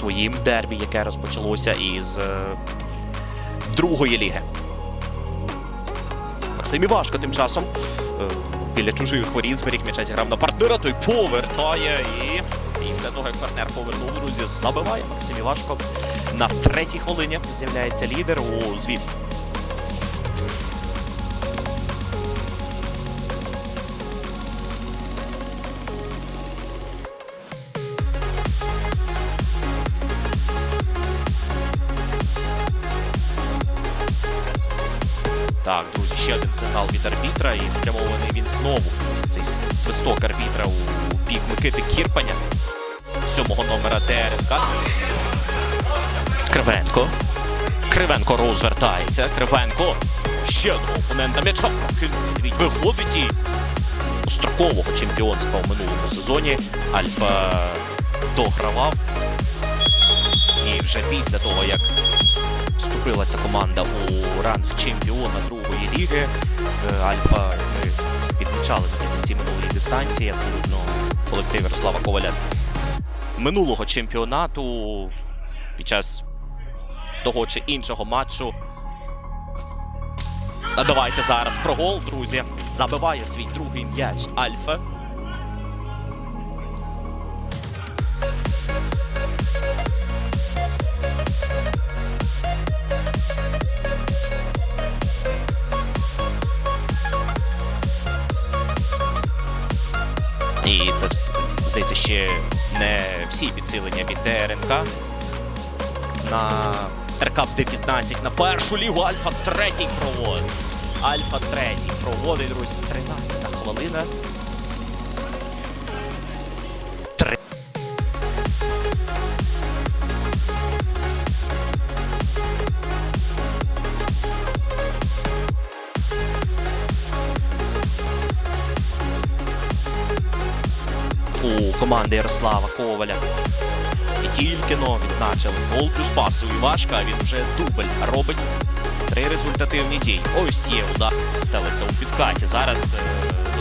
своїм дербі, яке розпочалося із е, другої ліги. Максим Івашко тим часом е, біля чужих воріт зберіг м'яча зіграв на партнера, той повертає і після того, як партнер повернув, друзі, забиває Максим Івашко. На третій хвилині з'являється лідер у звіт. Так, друзі, ще один сигнал від арбітра, і спрямований він знову. Цей свисток арбітра у бік Микити Кірпаня. Сьомого номера ДРНК. Кривенко. Кривенко розвертається. Кривенко. Ще одного опонента м'яча. Виходить і строкового чемпіонства у минулому сезоні. Альфа догравав. І вже після того, як вступила ця команда у ранг чемпіона другої ліги. Е, Альфа ми відмічали наприкінці минулої дистанції. Абсолютно колектив Ярослава Коваля минулого чемпіонату під час того чи іншого матчу. А давайте зараз про гол, друзі. Забиває свій другий м'яч Альфа. Це здається ще не всі підсилення від ДРНК. На РКП-19, на першу лігу Альфа третій проводить. Альфа третій проводить, друзі. 13 хвилина. У команди Ярослава Коваля. І тільки но відзначили гол плюс пас у Івашка, він вже дубль робить. Три результативні дії. Ось є удар. Стелиться у підкаті. Зараз е,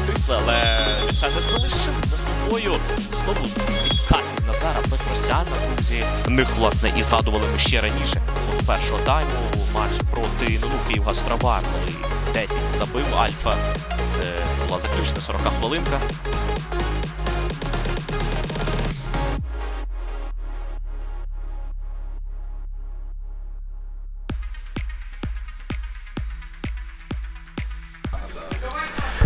дотисли, але Віча не залишили за собою. Знову підкат від Назара Петросяна. Друзі, них, власне, і згадували ми ще раніше. Ходу першого тайму матч проти ну, Київгастробар, коли 10 забив Альфа. Це була заключна 40 хвилинка.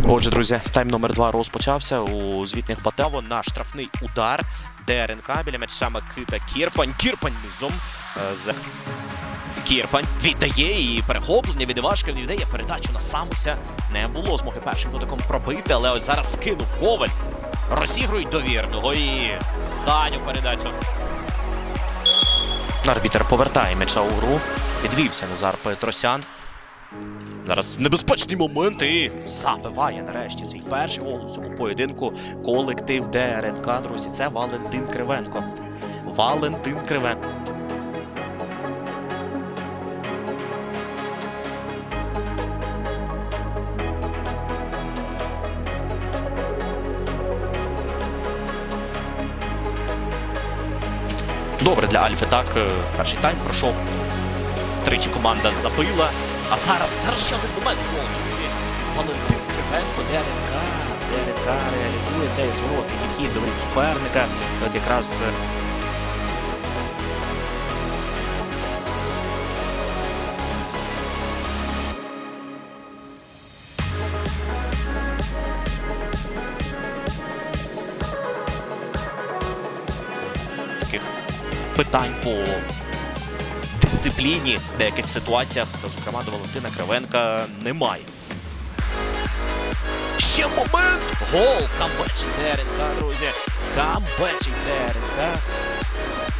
Отже, друзі, тайм номер два розпочався у звітних батаво на штрафний удар. ДРНК біля м'яча Микита Кірпань. Кірпань низом е, з Кірпань віддає і перехоплення від Івашка. Він віддає передачу на самуся. Не було змоги першим дотиком пробити, але ось зараз скинув Коваль. Розігрують довірного і зданю передачу. Арбітер повертає м'яча у гру. Підвівся Назар Петросян. Зараз небезпечний момент і забиває нарешті свій перший гол у цьому поєдинку. Колектив ДРНК, друзі. Це Валентин Кривенко. Валентин Кривенко. Добре для Альфи. Так, е, перший тайм пройшов. Тричі команда забила. А зараз, зараз ще один момент гол, друзі. Валентин Кривенко, ДРК. ДРК реалізує цей зворотний відхід до суперника. От якраз е, питань по дисципліні в деяких ситуаціях, зокрема до Валентина Кривенка, немає. Ще момент! Гол! Камбечик ДРНК, друзі! Камбечик ДРНК.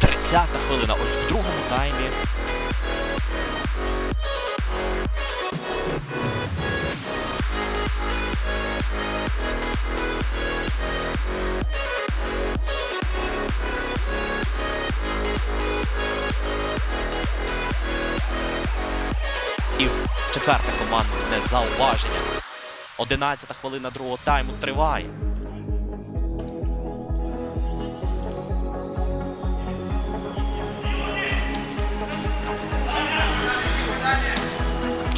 30-та хвилина. Ось в другому таймі. Четверте командне зауваження. Одинадцята хвилина другого тайму триває.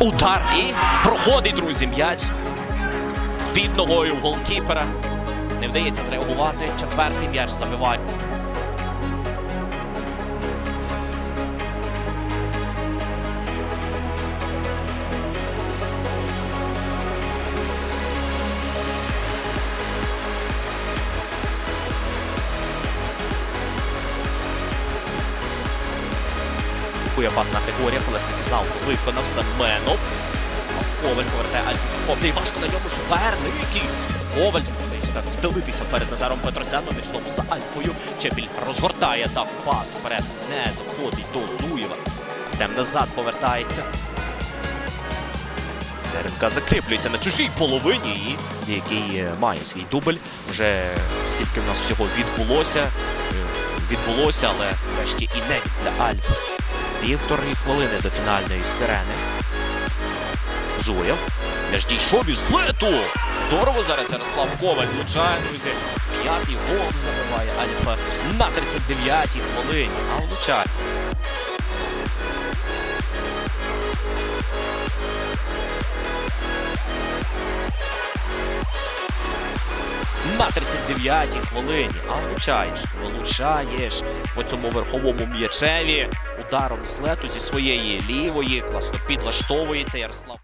Удар і проходить, друзі, м'яч під ногою голкіпера. Не вдається зреагувати. Четвертий м'яч забиває. Кує пас на Григорія, колесник залпу виконав Семенов. Коваль повертає Альфу Хоплі. Важко на ньому суперники. Коваль зможливість так стелитися перед Назаром Петросяном. Вічному за Альфою. Чепіль розгортає та пас вперед. Не доходить до Зуєва. Артем назад повертається. Деренка закріплюється на чужій половині, і який е, має свій дубль. Вже скільки в нас всього відбулося. е, Відбулося, але врешті і не для Альфа. Півтори хвилини до фінальної сирени. Зуєв. М'яч дійшов із лету. Здорово зараз Ярослав Коваль влучає, друзі. П'ятий гол забиває Альфа на 39-й хвилині. А влучає. На 39-й хвилині. А влучаєш. Влучаєш по цьому верховому м'ячеві. Ударом з лету зі своєї лівої. Класно підлаштовується Ярослав.